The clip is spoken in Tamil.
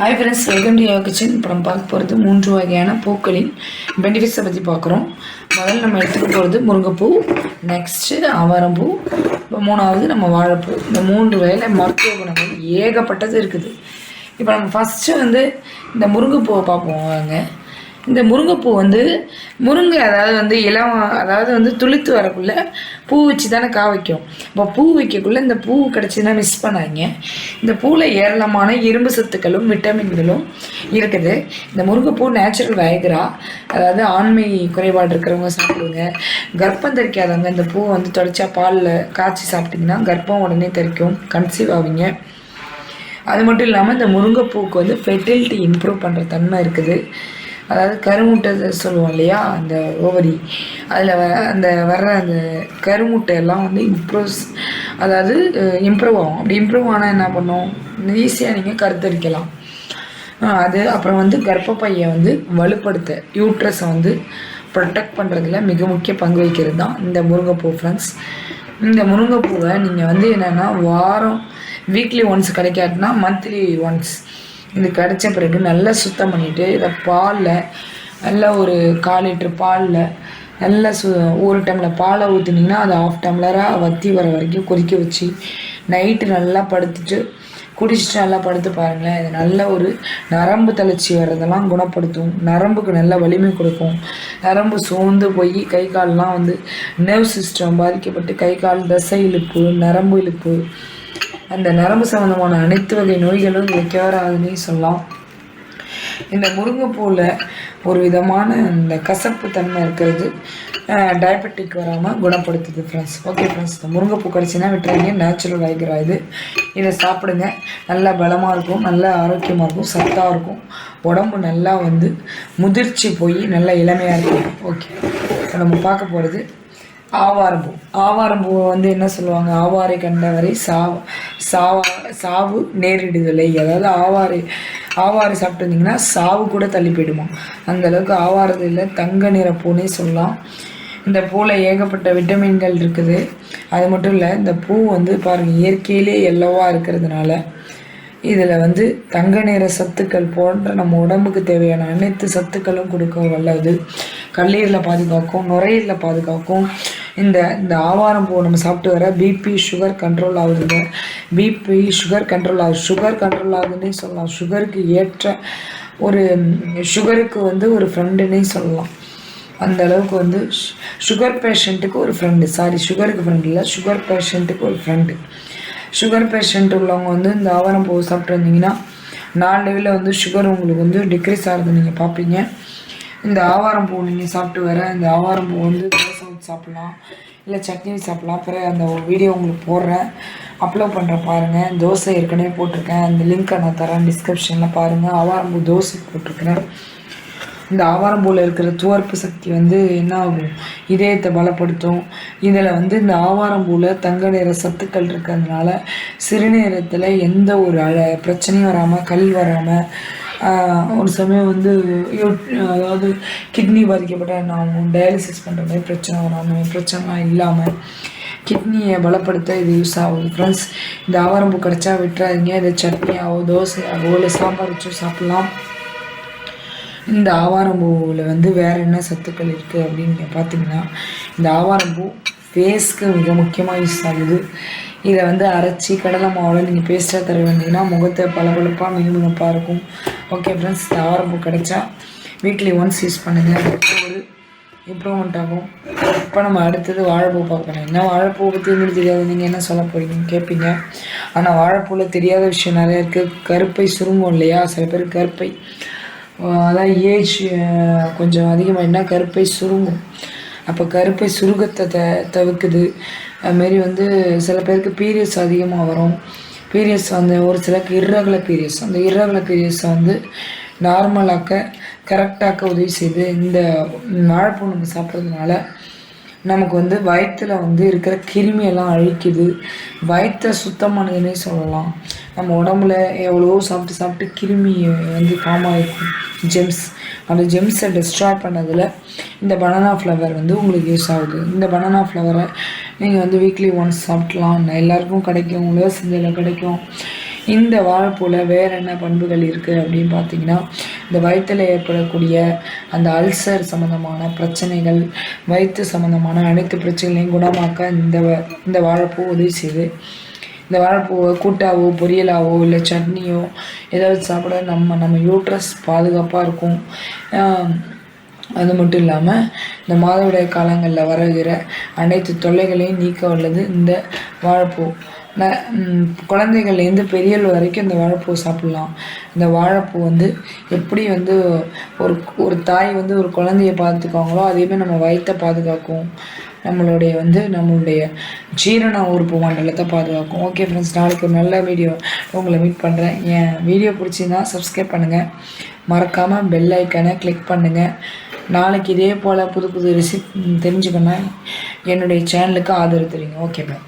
Hi friends welcome to Yoga kitchen இப்போ நம்ம பார்க்க போகிறது மூன்று வகையான பூக்களின் பெனிஃபிட்ஸை பற்றி பார்க்குறோம். முதல்ல நம்ம எடுத்துக்க போகிறது முருங்கைப்பூ நெக்ஸ்ட்டு ஆவாரம்பூ இப்போ மூணாவது நம்ம வாழைப்பூ. இந்த மூன்று வகையில் மருத்துவ குணங்கள் ஏகப்பட்டது இருக்குது. இப்போ நம்ம ஃபஸ்ட்டு வந்து இந்த முருங்கைப்பூவை பார்ப்போம் வாங்க. இந்த முருங்கைப்பூ வந்து முருங்கை அதாவது வந்து இளம் அதாவது வந்து துளித்து வரக்குள்ள பூ வச்சு தானே கா வைக்கும். இப்போ பூ வைக்கக்குள்ளே இந்த பூ கிடச்சிதுன்னா மிஸ் பண்ணாங்க இந்த பூவில் ஏராளமான இரும்பு சத்துக்களும் விட்டமின்களும் இருக்குது. இந்த முருங்கைப்பூ நேச்சுரல் வயகரா அதாவது ஆண்மை குறைபாடு இருக்கிறவங்க சாப்பிடுங்க. கர்ப்பம் தெரிக்காதவங்க இந்த பூவை வந்து தொடச்சா பாலில் காய்ச்சி சாப்பிட்டிங்கன்னா கர்ப்பம் உடனே தெரிக்கும். கன்சீவ் ஆவீங்க. அது மட்டும் இல்லாமல் இந்த முருங்கைப்பூவுக்கு வந்து ஃபெர்டிலிட்டி இம்ப்ரூவ் பண்ணுற தன்மை இருக்குது. அதாவது கருமுட்டை சொல்லுவோம் இல்லையா? அந்த ஓவரி. அதில் வ அந்த வர்ற அந்த கருமுட்டை எல்லாம் வந்து இம்ப்ரூவ்ஸ் அதாவது இம்ப்ரூவ் ஆகும். அப்படி இம்ப்ரூவ் ஆனால் என்ன பண்ணும்? ஈஸியாக நீங்கள் கருத்தரிக்கலாம். அது அப்புறம் வந்து கர்ப்பப்பையை வந்து வலுப்படுத்த யூட்ரஸை வந்து ப்ரொடெக்ட் பண்ணுறதுல மிக முக்கிய பங்கு வகிக்கிறது தான் இந்த முருங்கைப்பூ ஃப்ரெண்ட்ஸ் இந்த முருங்கைப்பூவை நீங்கள் வந்து என்னென்னா வாரம் வீக்லி ஒன்ஸ் கிடைக்காட்டினா மந்த்லி ஒன்ஸ் இது கிடச்ச பிறகு நல்லா சுத்தம் பண்ணிவிட்டு இதை பாலில் நல்லா ஒரு கால் லிட்டர் பாலில் நல்லா சு ஒரு டம்ளர் பாலை ஊற்றுனீங்கன்னா அது ஆஃப் டம்ளராக வத்தி வர வரைக்கும் கொதிக்க வச்சு நைட்டு நல்லா படுத்துட்டு குடிச்சிட்டு நல்லா படுத்து பாருங்களேன். இது நல்ல ஒரு நரம்பு தளர்ச்சி வர்றதெல்லாம் குணப்படுத்தும். நரம்புக்கு நல்ல வலிமை கொடுக்கும். நரம்பு சோர்ந்து போய் கை கால்லாம் வந்து நர்வ் சிஸ்டம் பாதிக்கப்பட்டு கை கால் தசை இழுப்பு நரம்பு இழுப்பு அந்த நரம்பு சம்மந்தமான அனைத்து வகை நோய்களும் இதை கியூர் ஆகுதுன்னே சொல்லலாம். இந்த முருங்கைப்பூவில் ஒரு விதமான இந்த கசப்பு தன்மை இருக்கிறது. டயபெட்டிக் வராமல் குணப்படுத்துது ஃப்ரெண்ட்ஸ் ஓகே ஃப்ரெண்ட்ஸ் இந்த முருங்கைப்பூ கிடச்சின்னா விட்டுறீங்க நேச்சுரல் வைக்கிறா இது. இதை சாப்பிடுங்க. நல்லா பலமாக இருக்கும் நல்லா ஆரோக்கியமாக இருக்கும் சத்தாக இருக்கும். உடம்பு நல்லா வந்து முதிர்ச்சி போய் நல்லா இளமையாக இருக்கும். ஓகே இப்போ நம்ம பார்க்க போகிறது ஆவாரம்பூ. ஆவாரம்பூவை வந்து என்ன சொல்லுவாங்க? ஆவாரை கண்டவரை சாவ சாவா சாவு நேரிடுதலை. அதாவது ஆவாரை ஆவாரை சாப்பிட்டு வந்தீங்கன்னா சாவு கூட தள்ளி போயிடுமா? அந்தளவுக்கு ஆவாரத்தில் தங்க நிற பூனே சொல்லலாம். இந்த பூவில் ஏகப்பட்ட விட்டமின்கள் இருக்குது. அது மட்டும் இல்லை இந்த பூ வந்து பாருங்கள் இயற்கையிலே எல்லோவாக இருக்கிறதுனால இதில் வந்து தங்க நிற சத்துக்கள் போன்ற நம்ம உடம்புக்கு தேவையான அனைத்து சத்துக்களும் கொடுக்க வல்லது. கல்லீரலை பாதுகாக்கும் நுரையீரலை பாதுகாக்கும் இந்த இந்த ஆவாரம் பூ நம்ம சாப்பிட்டு வர பிபி சுகர் கண்ட்ரோல் ஆகுதுங்க. பிபி சுகர் கண்ட்ரோல் ஆகுது. சுகர் கண்ட்ரோல் ஆகுதுன்னே சொல்லலாம். சுகருக்கு ஏற்ற ஒரு சுகருக்கு வந்து ஒரு ஃப்ரெண்டுன்னே சொல்லலாம். அந்த அளவுக்கு வந்து சுகர் பேஷண்ட்டுக்கு ஒரு ஃப்ரெண்டு சாரி சுகருக்கு ஃப்ரெண்ட் இல்லை. சுகர் பேஷண்ட்டுக்கு ஒரு ஃப்ரெண்டு சுகர் பேஷண்ட் உள்ளவங்க வந்து இந்த ஆவாரம் பூ சாப்பிட்டு வந்தீங்கன்னா நாலு லெவலில் வந்து சுகர் உங்களுக்கு வந்து டிக்ரீஸ் ஆகிறது நீங்கள் பார்ப்பீங்க இந்த ஆவாரம் பூ நீங்கள் சாப்பிட்டு வர இந்த ஆவாரம் பூ வந்து தோசை ஊற்றி சாப்பிட்லாம் இல்லை சட்னி சாப்பிட்லாம். பிறகு அந்த வீடியோ உங்களுக்கு போடுறேன். அப்லோட் பண்ணுறேன் பாருங்கள் தோசை ஏற்கனவே போட்டிருக்கேன். அந்த லிங்க்கை நான் தரேன் டிஸ்கிரிப்ஷனில் பாருங்கள் ஆவாரம் பூ தோசை போட்டிருக்கிறேன். இந்த ஆவாரம்பூவில் இருக்கிற துவர்ப்பு சக்தி வந்து என்ன ஆகும்? இதயத்தை பலப்படுத்தும். இதில் வந்து இந்த ஆவாரம்பூவில் தங்க நிற சத்துக்கள் இருக்கிறதுனால சிறுநீரத்தில் எந்த ஒரு அழ பிரச்சனையும் வராமல் கல் வராமல் ஒரு சமயம் வந்து அதாவது கிட்னி பாதிக்கப்பட்ட நான் டயாலிசிஸ் பண்ணுற மாதிரி பிரச்சனை வராமல் பிரச்சனை இல்லாமல் கிட்னியை பலப்படுத்த இது யூஸ் ஆகுது. ஃப்ரெண்ட்ஸ் இந்த ஆவாரம்பூ கிடச்சா விட்டுறாதீங்க. இதை சட்னியாவோ தோசையாவோ இல்லை சாம்பார் வச்சோ சாப்பிட்லாம். இந்த ஆவாரம்பூவில் வந்து வேறு என்ன சத்துக்கள் இருக்குது அப்படின்னு நீங்கள் பார்த்தீங்கன்னா இந்த ஆவாரம்பூ ஃபேஸ்க்கு மிக முக்கியமாக யூஸ் ஆகுது இதை வந்து அரைச்சி கடலை மாவில் நீங்கள் பேஸ்ட்டாக தர வேண்டிங்கன்னா முகத்தை பளபளப்பாக மினுமினுப்பாக இருக்கும். ஓகே ஃப்ரெண்ட்ஸ் தாவரம்பூ கிடச்சா கிடைச்சா வீக்லி ஒன்ஸ் யூஸ் பண்ணுங்கள் ஒரு இம்ப்ரூவ்மெண்ட் ஆகும். இப்போ நம்ம அடுத்தது வாழைப்பூ பார்க்கணும் என்ன வாழைப்பூ பற்றி உங்களுக்கு தெரியாது. நீங்கள் என்ன சொல்ல போகிறீங்கன்னு கேட்பீங்க ஆனால் வாழைப்பூவில் தெரியாத விஷயம் நிறையா இருக்குது கருப்பை சுருங்கும் இல்லையா? சில பேர் கருப்பை. அதான் ஏஜ் கொஞ்சம் அதிகமாகினா கருப்பை சுருங்கும். அப்போ கருப்பை சுருக்கத்தை த தவிர்க்குது. அதுமாரி வந்து சில பேருக்கு பீரியட்ஸ் அதிகமாக வரும். பீரியட்ஸ் வந்து ஒரு சிலருக்கு இர்ரெகுலர் பீரியட்ஸ் அந்த இர்ரெகுலர் பீரியட்ஸை வந்து நார்மலாக்க கரெக்டாக்க உதவி செய்து இந்த வாழைப்பூ நம்ம சாப்பிட்றதுனால நமக்கு வந்து வயிற்றில் வந்து இருக்கிற கிருமியெல்லாம் அழிக்குது. வயிற்றை சுத்தமானதுன்னே சொல்லலாம். நம்ம உடம்புல எவ்வளோ சாப்பிட்டு சாப்பிட்டு கிருமி வந்து ஃபார்ம் ஆகிருக்கும் ஜெம்ஸ் அந்த ஜெம்ஸை டிஸ்ட்ராய் பண்ணதில் இந்த பனானா ஃப்ளவர் வந்து உங்களுக்கு யூஸ் ஆகுது. இந்த பனானா ஃப்ளவரை நீங்கள் வந்து வீக்லி ஒன்ஸ் சாப்பிட்லாம். எல்லாருக்கும் கிடைக்கும். உங்களோட சந்தையில் கிடைக்கும். இந்த வாழைப்பூவில் வேறு என்ன பண்புகள் இருக்குது அப்படின்னு பார்த்தீங்கன்னா இந்த வயிற்றில் ஏற்படக்கூடிய அந்த அல்சர் சம்மந்தமான பிரச்சனைகள் வயிற்று சம்மந்தமான அனைத்து பிரச்சனைகளையும் குணமாக்க இந்த வ- இந்த வாழைப்பூ உதவி செய்யுது. இந்த வாழைப்பூவை கூட்டாவோ பொரியலாவோ இல்லை சட்னியோ ஏதாவது சாப்பிட நம்ம நம்ம யூட்ரஸ் பாதுகாப்பாக இருக்கும். அது மட்டும் இல்லாமல் இந்த மாதவிடாய் காலங்களில் வருகிற அனைத்து தொல்லைகளையும் நீக்க உள்ளது இந்த வாழைப்பூ. ந- குழந்தைகள்லேருந்து பெரியவர்கள் வரைக்கும் இந்த வாழைப்பூ சாப்பிட்லாம். இந்த வாழைப்பூ வந்து எப்படி வந்து ஒரு ஒரு தாய் வந்து ஒரு குழந்தைய பார்த்துக்காங்களோ அதேமாதிரி நம்ம வயிற்றை பாதுகாக்கும். நம்மளுடைய வந்து நம்மளுடைய ஜீரண உறுப்பு மண்டலத்தை பாதுகாக்கும். ஓகே ஃப்ரெண்ட்ஸ் நாளைக்கு ஒரு நல்ல வீடியோ உங்களை மீட் பண்ணுறேன் என் வீடியோ பிடிச்சிருந்தா சப்ஸ்கிரைப் பண்ணுங்கள் மறக்காமல் பெல் ஐக்கனை கிளிக் பண்ணுங்கள் நாளைக்கு இதே போல் புது புது ரெசிபி தெரிஞ்சுக்கணும் என்னுடைய சேனலுக்கு ஆதரவு தெரியுங்க ஓகே பாய்